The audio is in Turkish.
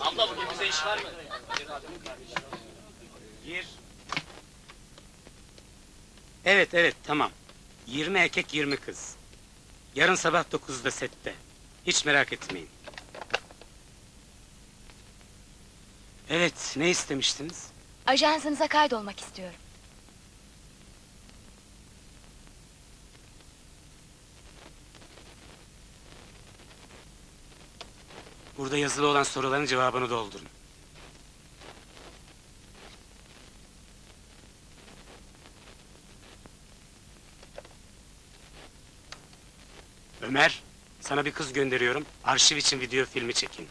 Abla bugün bize iş var mı? Gir. Evet evet tamam. 20 erkek 20 kız. Yarın sabah 9'da sette. Hiç merak etmeyin. Evet ne istemiştiniz? Ajansınıza kaydolmak istiyorum. Burada yazılı olan soruların cevabını doldurun. Ömer, sana bir kız gönderiyorum. Arşiv için video filmi çekin.